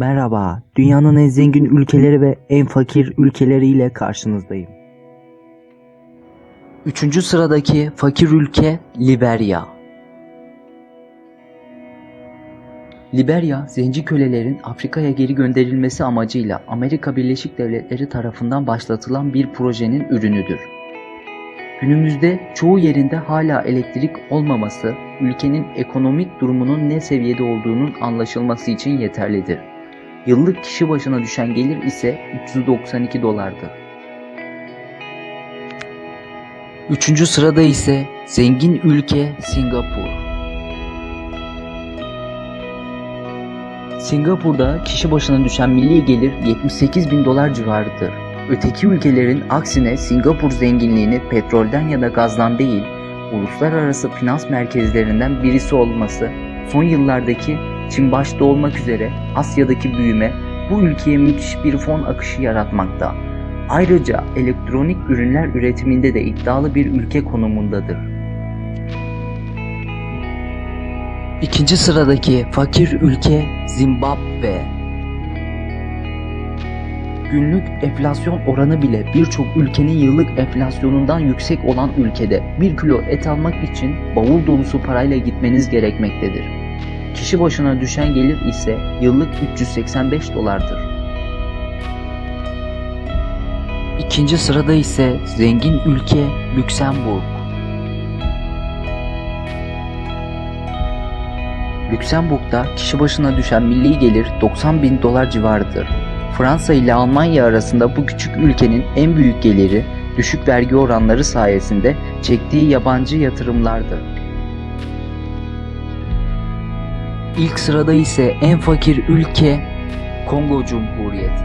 Merhaba, dünyanın en zengin ülkeleri ve en fakir ülkeleriyle karşınızdayım. Üçüncü sıradaki fakir ülke Liberya. Liberya, zenci kölelerin Afrika'ya geri gönderilmesi amacıyla Amerika Birleşik Devletleri tarafından başlatılan bir projenin ürünüdür. Günümüzde çoğu yerinde hala elektrik olmaması, ülkenin ekonomik durumunun ne seviyede olduğunun anlaşılması için yeterlidir. Yıllık kişi başına düşen gelir ise 392 dolardır. Üçüncü sırada ise zengin ülke Singapur. Singapur'da kişi başına düşen milli gelir 78 bin dolar civarıdır. Öteki ülkelerin aksine Singapur zenginliğini petrolden ya da gazdan değil, uluslararası finans merkezlerinden birisi olması, son yıllardaki Çin başta olmak üzere Asya'daki büyüme bu ülkeye müthiş bir fon akışı yaratmakta. Ayrıca elektronik ürünler üretiminde de iddialı bir ülke konumundadır. İkinci sıradaki fakir ülke Zimbabwe. Günlük enflasyon oranı bile birçok ülkenin yıllık enflasyonundan yüksek olan ülkede 1 kilo et almak için bavul dolusu parayla gitmeniz gerekmektedir. Kişi başına düşen gelir ise yıllık 385 dolardır. İkinci sırada ise zengin ülke Lüksemburg. Lüksemburg'da kişi başına düşen milli gelir 90 bin dolar civarıdır. Fransa ile Almanya arasında bu küçük ülkenin en büyük geliri düşük vergi oranları sayesinde çektiği yabancı yatırımlardır. İlk sırada ise en fakir ülke Kongo Cumhuriyeti.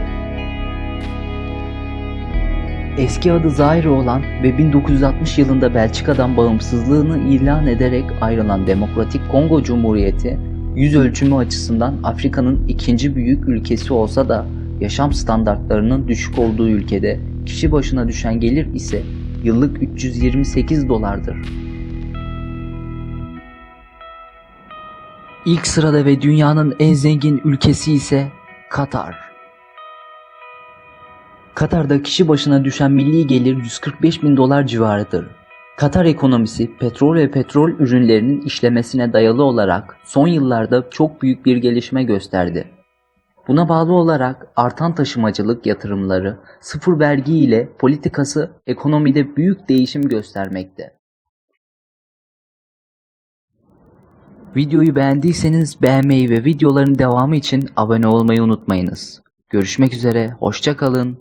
Eski adı Zaire olan ve 1960 yılında Belçika'dan bağımsızlığını ilan ederek ayrılan Demokratik Kongo Cumhuriyeti, yüz ölçümü açısından Afrika'nın ikinci büyük ülkesi olsa da yaşam standartlarının düşük olduğu ülkede kişi başına düşen gelir ise yıllık 328 dolardır. İlk sırada ve dünyanın en zengin ülkesi ise Katar. Katar'da kişi başına düşen milli gelir 145 bin dolar civarıdır. Katar ekonomisi petrol ve petrol ürünlerinin işlemesine dayalı olarak son yıllarda çok büyük bir gelişme gösterdi. Buna bağlı olarak artan taşımacılık yatırımları, sıfır vergi ile politikası ekonomide büyük değişim göstermekte. Videoyu beğendiyseniz beğenmeyi ve videoların devamı için abone olmayı unutmayınız. Görüşmek üzere, hoşça kalın.